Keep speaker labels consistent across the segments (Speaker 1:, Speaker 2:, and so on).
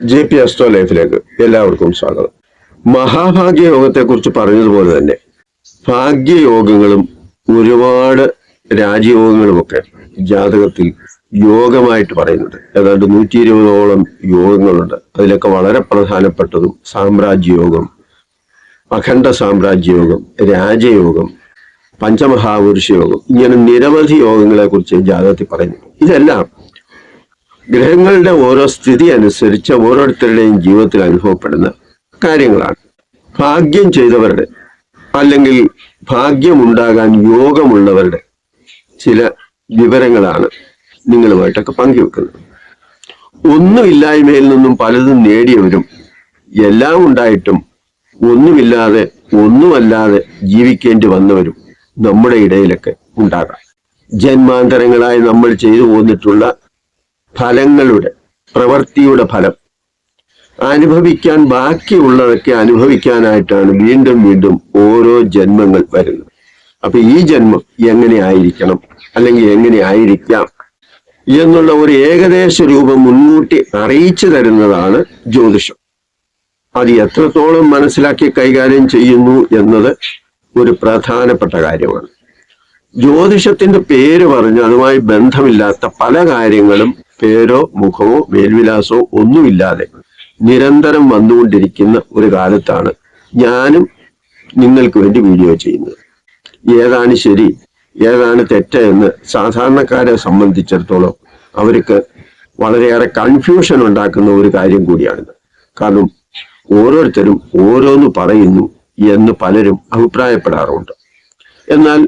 Speaker 1: J P astro ലൈഫിലേക്ക് എല്ലാവർക്കും സ്വാഗതം. മഹാഭാഗ്യ യോഗത്തെ കുറിച്ച് പറഞ്ഞതുപോലെ തന്നെ ഭാഗ്യയോഗങ്ങളും ഒരുപാട് രാജയോഗങ്ങളുമൊക്കെ ജാതകത്തിൽ യോഗമായിട്ട് പറയുന്നുണ്ട്. ഏതാണ്ട് നൂറ്റി ഇരുപതോളം യോഗങ്ങളുണ്ട്. അതിലൊക്കെ വളരെ പ്രധാനപ്പെട്ടതും സാമ്രാജ്യയോഗം അഖണ്ഡ സാമ്രാജ്യയോഗം രാജയോഗം പഞ്ചമഹാപുരുഷ യോഗം ഇങ്ങനെ നിരവധി യോഗങ്ങളെ കുറിച്ച് ജാതകത്തിൽ പറയുന്നു ഇതെല്ലാം ഗ്രഹങ്ങളുടെ ഓരോ സ്ഥിതി അനുസരിച്ച് ഓരോരുത്തരുടെയും ജീവിതത്തിൽ അനുഭവപ്പെടുന്ന കാര്യങ്ങളാണ്. ഭാഗ്യം ചെയ്തവരുടെ അല്ലെങ്കിൽ ഭാഗ്യമുണ്ടാകാൻ യോഗമുള്ളവരുടെ ചില വിവരങ്ങളാണ് നിങ്ങളുമായിട്ടൊക്കെ പങ്കുവെക്കുന്നത്. ഒന്നുമില്ലായ്മയിൽ നിന്നും പലതും നേടിയവരും എല്ലാം ഉണ്ടായിട്ടും ഒന്നുമില്ലാതെ ഒന്നുമല്ലാതെ ജീവിക്കേണ്ടി വന്നവരും നമ്മുടെ ഇടയിലൊക്കെ ഉണ്ടാകാം. ജന്മാന്തരങ്ങളായി നമ്മൾ ചെയ്തു പോന്നിട്ടുള്ള ഫലങ്ങളുടെ പ്രവൃത്തിയുടെ ഫലം. അനുഭവിക്കാൻ ബാക്കിയുള്ളതൊക്കെ അനുഭവിക്കാനായിട്ടാണ് വീണ്ടും വീണ്ടും ഓരോ ജന്മങ്ങൾ വരുന്നത്. അപ്പൊ ഈ ജന്മം എങ്ങനെ ആയിരിക്കണം അല്ലെങ്കിൽ എങ്ങനെ ആയിരിക്കാം എന്നുള്ള ഒരു ഏകദേശ രൂപം മുൻകൂട്ടി അറിയിച്ചു തരുന്നതാണ് ജ്യോതിഷം. അത് എത്രത്തോളം മനസ്സിലാക്കി കൈകാര്യം ചെയ്യുന്നു എന്നത് ഒരു പ്രധാനപ്പെട്ട കാര്യമാണ്. ജ്യോതിഷത്തിന്റെ പേര് പറഞ്ഞ് അതുമായി ബന്ധമില്ലാത്ത പല കാര്യങ്ങളും പേരോ മുഖമോ മേൽവിലാസമോ ഒന്നുമില്ലാതെ നിരന്തരം വന്നുകൊണ്ടിരിക്കുന്ന ഒരു കാലത്താണ് ഞാനും നിങ്ങൾക്ക് വേണ്ടി വീഡിയോ ചെയ്യുന്നത്. ഏതാണ് ശരി ഏതാണ് തെറ്റ് എന്ന് സാധാരണക്കാരെ സംബന്ധിച്ചിടത്തോളം അവർക്ക് വളരെയേറെ കൺഫ്യൂഷൻ ഉണ്ടാക്കുന്ന ഒരു കാര്യം കൂടിയാണിത് കാരണം ഓരോരുത്തരും ഓരോന്ന് പറയുന്നു എന്ന് പലരും അഭിപ്രായപ്പെടാറുണ്ട്. എന്നാൽ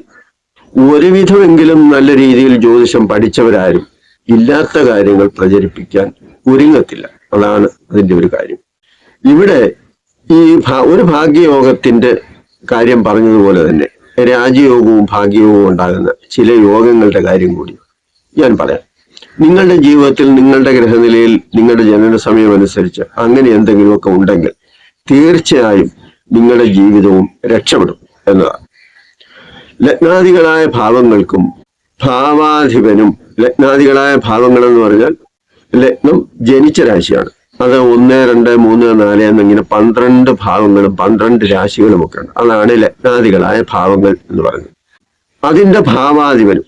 Speaker 1: ഒരുവിധമെങ്കിലും നല്ല രീതിയിൽ ജ്യോതിഷം പഠിച്ചവരാരും ഇല്ലാത്ത കാര്യങ്ങൾ പ്രചരിപ്പിക്കാൻ ഒരുങ്ങത്തില്ല. അതാണ് അതിന്റെ ഒരു കാര്യം. ഇവിടെ ഈ ഒരു ഭാഗ്യയോഗത്തിന്റെ കാര്യം പറഞ്ഞതുപോലെ തന്നെ രാജയോഗവും ഭാഗ്യയോഗവും ഉണ്ടാകുന്ന ചില യോഗങ്ങളുടെ കാര്യം കൂടി ഞാൻ പറയാം. നിങ്ങളുടെ ജീവിതത്തിൽ നിങ്ങളുടെ ഗ്രഹനിലയിൽ നിങ്ങളുടെ ജനന സമയം അനുസരിച്ച് അങ്ങനെ എന്തെങ്കിലുമൊക്കെ ഉണ്ടെങ്കിൽ തീർച്ചയായും നിങ്ങളുടെ ജീവിതവും രക്ഷപ്പെടും എന്നതാണ്. ലഗ്നാദികളായ ഭാവങ്ങൾക്കും ഭാവാധിപനും ലഗ്നാദികളായ ഭാവങ്ങൾ എന്ന് പറഞ്ഞാൽ ലഗ്നം ജനിച്ച രാശിയാണ്. അത് ഒന്ന് രണ്ട് മൂന്ന് നാല് എന്നിങ്ങനെ പന്ത്രണ്ട് ഭാവങ്ങളും പന്ത്രണ്ട് രാശികളും ഒക്കെ ഉണ്ട് അതാണ് ലഗ്നാദികളായ ഭാവങ്ങൾ എന്ന് പറയുന്നത്. അതിന്റെ ഭാവാധിപനും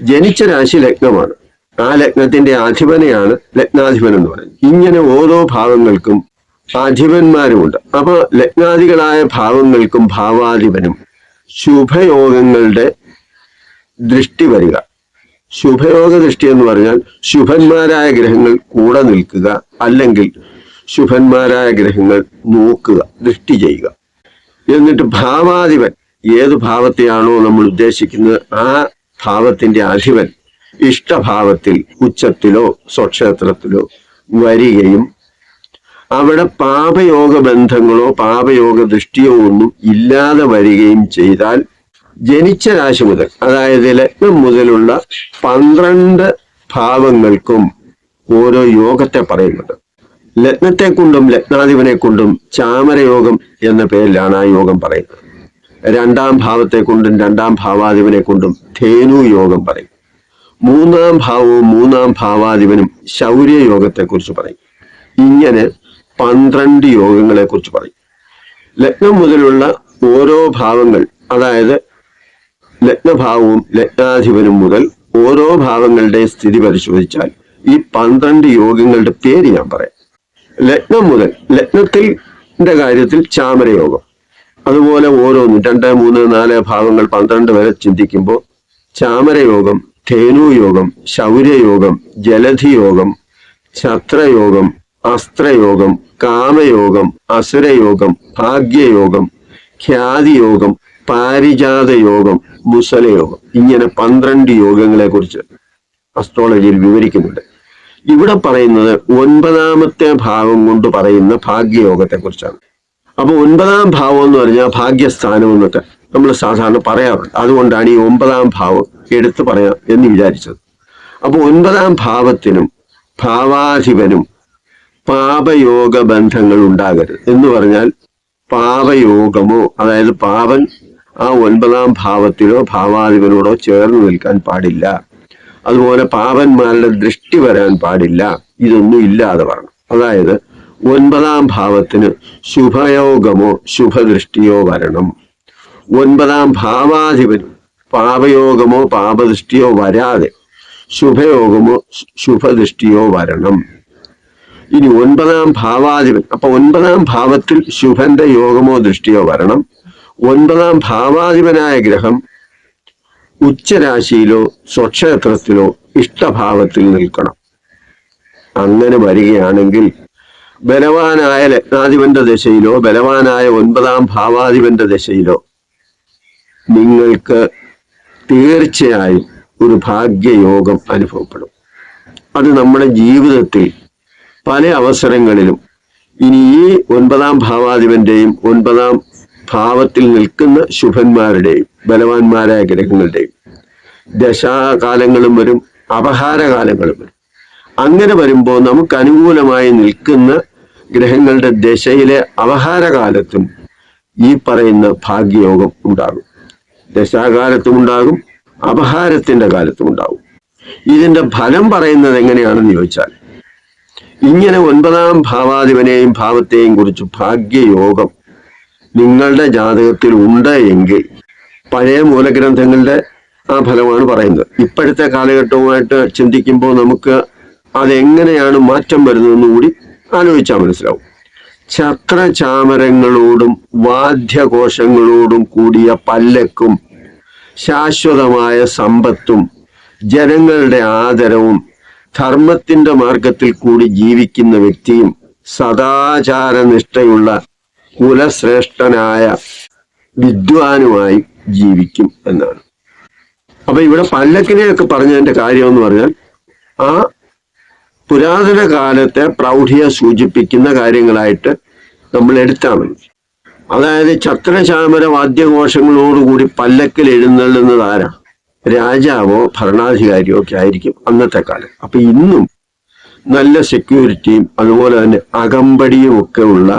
Speaker 1: ജനിച്ച രാശി ലഗ്നമാണ്. ആ ലഗ്നത്തിന്റെ അധിപനെയാണ് ലഗ്നാധിപൻ എന്ന് പറയുന്നത്. ഇങ്ങനെ ഓരോ ഭാവങ്ങൾക്കും അധിപന്മാരുമുണ്ട്. അപ്പൊ ലഗ്നാദികളായ ഭാവങ്ങൾക്കും ഭാവാധിപനും ശുഭയോഗങ്ങളുടെ ദൃഷ്ടി വരിക. ശുഭയോഗ ദൃഷ്ടി എന്ന് പറഞ്ഞാൽ ശുഭന്മാരായ ഗ്രഹങ്ങൾ കൂടെ നിൽക്കുക അല്ലെങ്കിൽ ശുഭന്മാരായ ഗ്രഹങ്ങൾ നോക്കുക ദൃഷ്ടി ചെയ്യുക. എന്നിട്ട് ഭാവാധിപൻ ഏത് ഭാവത്തെയാണോ നമ്മൾ ഉദ്ദേശിക്കുന്നത് ആ ഭാവത്തിന്റെ അധിപൻ ഇഷ്ടഭാവത്തിൽ ഉച്ചത്തിലോ സ്വക്ഷേത്രത്തിലോ വരികയും അവിടെ പാപയോഗ ബന്ധങ്ങളോ പാപയോഗ ദൃഷ്ടിയോ ഒന്നും ഇല്ലാതെ വരികയും ചെയ്താൽ ജനിച്ച രാശി മുതൽ അതായത് ലഗ്നം മുതലുള്ള പന്ത്രണ്ട് ഭാവങ്ങൾക്കും ഓരോ യോഗത്തെ പറയുന്നുണ്ട് ലഗ്നത്തെ കൊണ്ടും ലഗ്നാധിപനെ കൊണ്ടും ചാമരയോഗം എന്ന പേരിലാണ് ആ യോഗം പറയുന്നത്. രണ്ടാം ഭാവത്തെ കൊണ്ടും രണ്ടാം ഭാവാധിപനെ കൊണ്ടും ധേനു യോഗം പറയും. മൂന്നാം ഭാവവും മൂന്നാം ഭാവാധിപനും ശൗര്യയോഗത്തെ കുറിച്ച് പറയും. ഇങ്ങനെ പന്ത്രണ്ട് യോഗങ്ങളെ കുറിച്ച് പറയും. ലഗ്നം മുതലുള്ള ഓരോ ഭാവങ്ങൾ അതായത് ലഗ്നഭാവവും ലഗ്നാധിപനും മുതൽ ഓരോ ഭാവങ്ങളുടെ സ്ഥിതി പരിശോധിച്ചാൽ ഈ പന്ത്രണ്ട് യോഗങ്ങളുടെ പേര് ഞാൻ പറയാം. ലഗ്നം മുതൽ ലഗ്നത്തിൽ കാര്യത്തിൽ ചാമരയോഗം. അതുപോലെ ഓരോന്നും രണ്ട് മൂന്ന് നാല് ഭാവങ്ങൾ പന്ത്രണ്ട് വരെ ചിന്തിക്കുമ്പോൾ ചാമരയോഗം ധേനുയോഗം ശൗര്യയോഗം ജലധിയോഗം ഛത്രയോഗം അസ്ത്രയോഗം കാമയോഗം അസുരയോഗം ഭാഗ്യയോഗം ഖ്യാതിയോഗം പാരിജാത യോഗം മുസലയോഗം ഇങ്ങനെ പന്ത്രണ്ട് യോഗങ്ങളെ കുറിച്ച് അസ്ട്രോളജിയിൽ വിവരിക്കുന്നുണ്ട്. ഇവിടെ പറയുന്നത് ഒൻപതാമത്തെ ഭാവം കൊണ്ട് പറയുന്ന ഭാഗ്യയോഗത്തെ കുറിച്ചാണ് അപ്പൊ ഒൻപതാം ഭാവം എന്ന് പറഞ്ഞാൽ ഭാഗ്യസ്ഥാനം എന്നൊക്കെ നമ്മൾ സാധാരണ പറയാറുണ്ട്. അതുകൊണ്ടാണ് ഈ ഒമ്പതാം ഭാവം എടുത്തു പറയാം എന്ന് വിചാരിച്ചത്. അപ്പൊ ഒൻപതാം ഭാവത്തിനും ഭാവാധിപനും പാപയോഗ ബന്ധങ്ങൾ ഉണ്ടാകരുത്. എന്ന് പറഞ്ഞാൽ പാപയോഗമോ അതായത് പാപൻ ആ ഒൻപതാം ഭാവത്തിലോ ഭാവാധിപനോടോ ചേർന്ന് നിൽക്കാൻ പാടില്ല. അതുപോലെ പാപന്മാരുടെ ദൃഷ്ടി വരാൻ പാടില്ല. ഇതൊന്നും ഇല്ലാതെ പറഞ്ഞു അതായത് ഒൻപതാം ഭാവത്തിന് ശുഭയോഗമോ ശുഭദൃഷ്ടിയോ വരണം. ഒൻപതാം ഭാവാധിപനും പാപയോഗമോ പാപദൃഷ്ടിയോ വരാതെ ശുഭയോഗമോ ശുഭദൃഷ്ടിയോ വരണം. ഇനി ഒൻപതാം ഭാവാധിപൻ അപ്പൊ ഒൻപതാം ഭാവത്തിൽ ശുഭന്റെ യോഗമോ ദൃഷ്ടിയോ വരണം. ഒൻപതാം ഭാവാധിപനായ ഗ്രഹം ഉച്ചരാശിയിലോ സ്വക്ഷേത്രത്തിലോ ഇഷ്ടഭാവത്തിൽ നിൽക്കണം. അങ്ങനെ വരികയാണെങ്കിൽ ബലവാനായ ലഗ്നാധിപന്റെ ദശയിലോ ബലവാനായ ഒൻപതാം ഭാവാധിപന്റെ ദശയിലോ നിങ്ങൾക്ക് തീർച്ചയായും ഒരു ഭാഗ്യയോഗം അനുഭവപ്പെടും. അത് നമ്മുടെ ജീവിതത്തിൽ പല അവസരങ്ങളിലും ഇനി ഈ ഒൻപതാം ഭാവാധിപന്റെയും ഒൻപതാം ഭാവത്തിൽ നിൽക്കുന്ന ശുഭന്മാരുടെയും ബലവാന്മാരായ ഗ്രഹങ്ങളുടെയും ദശാകാലങ്ങളും വരും അപഹാരകാലങ്ങളും വരും. അങ്ങനെ വരുമ്പോൾ നമുക്ക് അനുകൂലമായി നിൽക്കുന്ന ഗ്രഹങ്ങളുടെ ദശയിലെ അവഹാരകാലത്തും ഈ പറയുന്ന ഭാഗ്യയോഗം ഉണ്ടാകും. ദശാകാലത്തും ഉണ്ടാകും അപഹാരത്തിന്റെ കാലത്തും ഉണ്ടാകും. ഇതിന്റെ ഫലം പറയുന്നത് എങ്ങനെയാണെന്ന് ചോദിച്ചാൽ ഇങ്ങനെ ഒൻപതാം ഭാവാധിപനെയും ഭാവത്തെയും കുറിച്ച് ഭാഗ്യയോഗം നിങ്ങളുടെ ജാതകത്തിൽ ഉണ്ട് എങ്കിൽ പഴയ മൂലഗ്രന്ഥങ്ങളുടെ ആ ഫലമാണ് പറയുന്നത്. ഇപ്പോഴത്തെ കാലഘട്ടവുമായിട്ട് ചിന്തിക്കുമ്പോൾ നമുക്ക് അതെങ്ങനെയാണ് മാറ്റം വരുന്നതെന്ന് കൂടി ആലോചിച്ചാൽ മനസ്സിലാവും. ചക്രചാമരങ്ങളോടും വാദ്യകോശങ്ങളോടും കൂടിയ പല്ലക്കും ശാശ്വതമായ സമ്പത്തും ജനങ്ങളുടെ ആദരവും ധർമ്മത്തിന്റെ മാർഗത്തിൽ കൂടി ജീവിക്കുന്ന വ്യക്തിയും സദാചാരനിഷ്ഠയുള്ള കുലശ്രേഷ്ഠനായ വിദ്വാനുമായി ജീവിക്കും എന്നാണ്. അപ്പൊ ഇവിടെ പല്ലക്കിനെയൊക്കെ പറഞ്ഞതിന്റെ കാര്യം എന്ന് പറഞ്ഞാൽ ആ പുരാതന കാലത്തെ പ്രൗഢിയെ സൂചിപ്പിക്കുന്ന കാര്യങ്ങളായിട്ട് നമ്മൾ എടുത്താണ് അതായത് ചത്രശാമര വാദ്യഘോഷങ്ങളോടുകൂടി പല്ലക്കിൽ എഴുന്നള്ളുന്നത് ആരാ? രാജാവോ ഭരണാധികാരിയോ ഒക്കെ ആയിരിക്കും അന്നത്തെ കാലം. അപ്പൊ ഇന്നും നല്ല സെക്യൂരിറ്റിയും അതുപോലെ തന്നെ അകമ്പടിയും ഒക്കെ ഉള്ള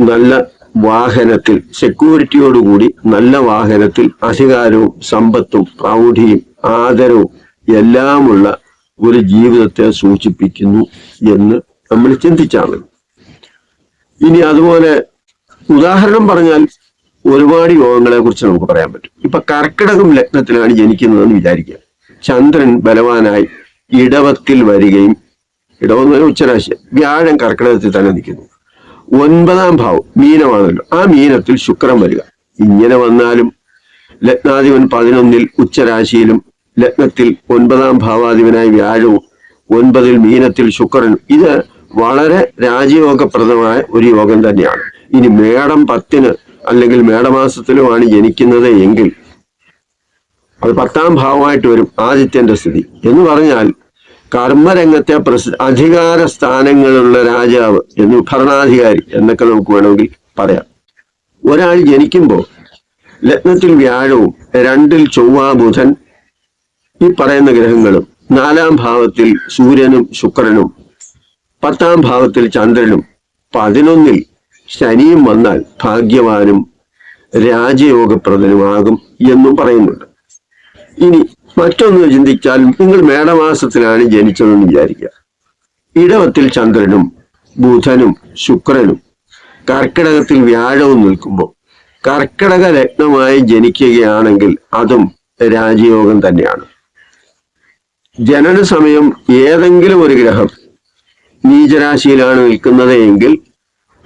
Speaker 1: നല്ല വാഹനത്തിൽ സെക്യൂരിറ്റിയോടുകൂടി നല്ല വാഹനത്തിൽ അധികാരവും സമ്പത്തും പ്രൗഢിയും ആദരവും എല്ലാമുള്ള ഒരു ജീവിതത്തെ സൂചിപ്പിക്കുന്നു എന്ന് നമ്മൾ ചിന്തിച്ചാണ്. ഇനി അതുപോലെ ഉദാഹരണം പറഞ്ഞാൽ ഒരുപാട് യോഗങ്ങളെ കുറിച്ച് നമുക്ക് പറയാൻ പറ്റും. ഇപ്പൊ കർക്കിടകം ലഗ്നത്തിലാണ് ജനിക്കുന്നതെന്ന് വിചാരിക്കുക. ചന്ദ്രൻ ബലവാനായി ഇടവത്തിൽ വരികയും ഇടവെന്ന് ഉച്ചരാശി വ്യാഴം കർക്കിടകത്തിൽ തന്നെ നിൽക്കുന്നു. ഒൻപതാം ഭാവം മീനമാണല്ലോ. ആ മീനത്തിൽ ശുക്രൻ വരിക. ഇങ്ങനെ വന്നാലും ലഗ്നാധിപൻ പതിനൊന്നിൽ ഉച്ചരാശിയിലും ലഗ്നത്തിൽ ഒൻപതാം ഭാവാധിപനായി വ്യാഴവും ഒൻപതിൽ മീനത്തിൽ ശുക്രനും. ഇത് വളരെ രാജയോഗപ്രദമായ ഒരു യോഗം തന്നെയാണ്. ഇനി മേടം പത്തിന് അല്ലെങ്കിൽ മേടമാസത്തിലുമാണ് ജനിക്കുന്നത് എങ്കിൽ അത് പത്താം ഭാവമായിട്ട് വരും ആദിത്യന്റെ സ്ഥിതി. എന്ന് പറഞ്ഞാൽ കർമ്മരംഗത്തെ പ്രസി അധികാര സ്ഥാനങ്ങളുള്ള രാജാവ് എന്ന് ഭരണാധികാരി എന്നൊക്കെ നമുക്ക് വേണമെങ്കിൽ പറയാം. ഒരാൾ ജനിക്കുമ്പോൾ ലഗ്നത്തിൽ വ്യാഴവും രണ്ടിൽ ചൊവ്വ ബുധൻ ഈ പറയുന്ന ഗ്രഹങ്ങളും നാലാം ഭാവത്തിൽ സൂര്യനും ശുക്രനും പത്താം ഭാവത്തിൽ ചന്ദ്രനും പതിനൊന്നിൽ ശനിയും വന്നാൽ ഭാഗ്യവാനും രാജയോഗപ്രദനുമാകും എന്നും പറയുന്നുണ്ട്. ഇനി മറ്റൊന്ന് ചിന്തിച്ചാൽ നിങ്ങൾ മേടമാസത്തിലാണ് ജനിച്ചതെന്ന് വിചാരിക്കുക. ഇടവത്തിൽ ചന്ദ്രനും ബുധനും ശുക്രനും കർക്കിടകത്തിൽ വ്യാഴവും നിൽക്കുമ്പോൾ കർക്കിടക ലഗ്നമായി ജനിക്കുകയാണെങ്കിൽ അതും രാജയോഗം തന്നെയാണ്. ജനന സമയം ഏതെങ്കിലും ഒരു ഗ്രഹം നീചരാശിയിലാണ് നിൽക്കുന്നത് എങ്കിൽ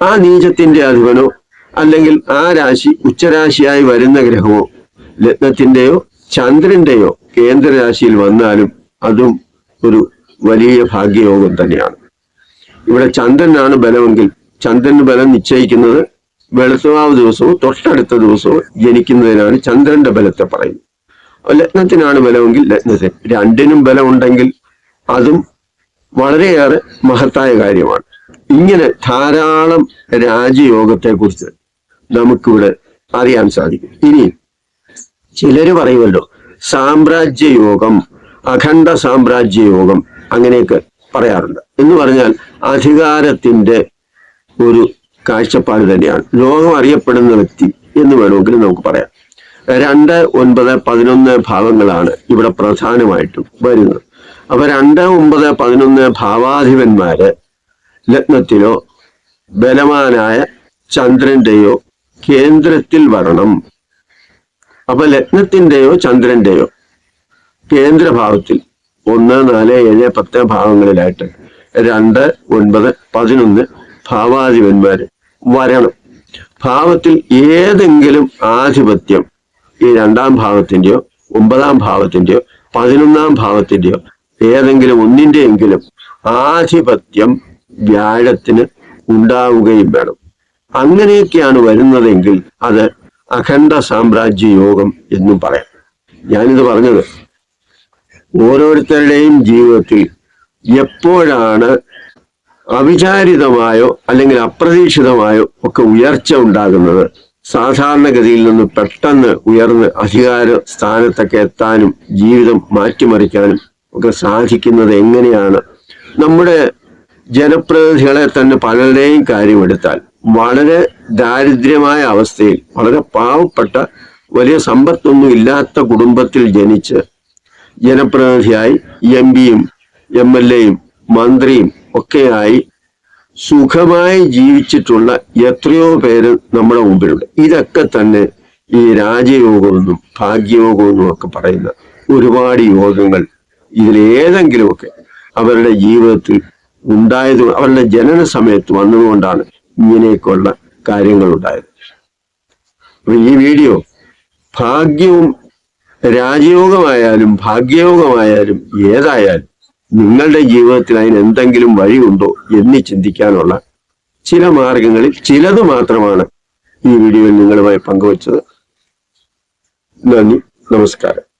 Speaker 1: ആ നീചത്തിന്റെ അധിപനോ അല്ലെങ്കിൽ ആ രാശി ഉച്ചരാശിയായി വരുന്ന ഗ്രഹമോ ലഗ്നത്തിന്റെയോ ചന്ദ്രന്റെയോ കേന്ദ്രരാശിയിൽ വന്നാലും അതും ഒരു വലിയ ഭാഗ്യയോഗം തന്നെയാണ്. ഇവിടെ ചന്ദ്രനാണ് ബലമെങ്കിൽ ചന്ദ്രന് ബലം നിശ്ചയിക്കുന്നത് വെളുത്തുവാവ് ദിവസവും തൊട്ടടുത്ത ദിവസവും ജനിക്കുന്നതിനാണ് ചന്ദ്രന്റെ ബലത്തെ പറയുന്നത്. ലഗ്നത്തിനാണ് ബലമെങ്കിൽ ലഗ്നത്തിന് രണ്ടിനും ബലമുണ്ടെങ്കിൽ അതും വളരെയേറെ മഹത്തായ കാര്യമാണ്. ഇങ്ങനെ ധാരാളം രാജയോഗത്തെ കുറിച്ച് നമുക്കിവിടെ അറിയാൻ സാധിക്കും. ഇനി ചിലര് പറയുമല്ലോ സാമ്രാജ്യയോഗം അഖണ്ഡ സാമ്രാജ്യയോഗം അങ്ങനെയൊക്കെ പറയാറുണ്ട്. എന്ന് പറഞ്ഞാൽ അധികാരത്തിന്റെ ഒരു കാഴ്ചപ്പാട് തന്നെയാണ്. ലോകം അറിയപ്പെടുന്ന വ്യക്തി എന്ന് വേണമെങ്കിൽ നമുക്ക് പറയാം. രണ്ട് ഒൻപത് പതിനൊന്ന് ഭാവങ്ങളാണ് ഇവിടെ പ്രധാനമായിട്ടും വരുന്നത്. അപ്പൊ രണ്ട് ഒമ്പത് പതിനൊന്ന് ഭാവാധിപന്മാര് ലഗ്നത്തിലോ ബലവാനായ ചന്ദ്രന്റെയോ കേന്ദ്രത്തിൽ വരണം. അപ്പൊ ലഗ്നത്തിന്റെയോ ചന്ദ്രന്റെയോ കേന്ദ്രഭാവത്തിൽ ഒന്ന് നാല് ഏഴ് പത്ത് ഭാവങ്ങളിലായിട്ട് രണ്ട് ഒൻപത് പതിനൊന്ന് ഭാവാധിപന്മാര് വരണം. ഭാവത്തിൽ ഏതെങ്കിലും ആധിപത്യം ഈ രണ്ടാം ഭാവത്തിന്റെയോ ഒമ്പതാം ഭാവത്തിന്റെയോ പതിനൊന്നാം ഭാവത്തിന്റെയോ ഏതെങ്കിലും ഒന്നിന്റെയെങ്കിലും ആധിപത്യം വ്യാഴത്തിന് ഉണ്ടാവുകയും വേണം. അങ്ങനെയൊക്കെയാണ് വരുന്നതെങ്കിൽ അത് അഖണ്ഡ സാമ്രാജ്യ യോഗം എന്നും പറയാം. ഞാനിത് പറഞ്ഞത് ഓരോരുത്തരുടെയും ജീവിതത്തിൽ എപ്പോഴാണ് അവിചാരിതമായോ അല്ലെങ്കിൽ അപ്രതീക്ഷിതമായോ ഒക്കെ ഉയർച്ച ഉണ്ടാകുന്നത്? സാധാരണഗതിയിൽ നിന്ന് പെട്ടെന്ന് ഉയർന്ന് അധികാര സ്ഥാനത്തൊക്കെ എത്താനും ജീവിതം മാറ്റിമറിക്കാനും ഒക്കെ സാധിക്കുന്നത് എങ്ങനെയാണ്? നമ്മുടെ ജനപ്രതിനിധികളെ തന്നെ പലരുടെയും കാര്യമെടുത്താൽ വളരെ ദാരിദ്ര്യമായ അവസ്ഥയിൽ വളരെ പാവപ്പെട്ട വലിയ സമ്പത്തൊന്നും ഇല്ലാത്ത കുടുംബത്തിൽ ജനിച്ച് ജനപ്രതിനിധിയായി എം പിയും എം എൽ എയും മന്ത്രിയും ഒക്കെയായി സുഖമായി ജീവിച്ചിട്ടുള്ള എത്രയോ പേര് നമ്മുടെ മുമ്പിലുണ്ട്. ഇതൊക്കെ തന്നെ ഈ രാജയോഗമെന്നും ഭാഗ്യയോഗമെന്നും ഒക്കെ പറയുന്ന ഒരുപാട് യോഗങ്ങൾ ഇതിലേതെങ്കിലുമൊക്കെ അവരുടെ ജീവിതത്തിൽ ഉണ്ടായത് അവരുടെ ജനന സമയത്ത് വന്നതുകൊണ്ടാണ് ഇങ്ങനെയൊക്കെയുള്ള കാര്യങ്ങൾ ഉണ്ടായത് അപ്പൊ ഈ വീഡിയോ ഭാഗ്യവും രാജയോഗമായാലും ഭാഗ്യയോഗമായാലും ഏതായാലും നിങ്ങളുടെ ജീവിതത്തിൽ അതിന് എന്തെങ്കിലും വഴിയുണ്ടോ എന്ന് ചിന്തിക്കാനുള്ള ചില മാർഗങ്ങളിൽ ചിലത് മാത്രമാണ് ഈ വീഡിയോയിൽ നിങ്ങളുമായി പങ്കുവച്ചത്. നന്ദി നമസ്കാരം.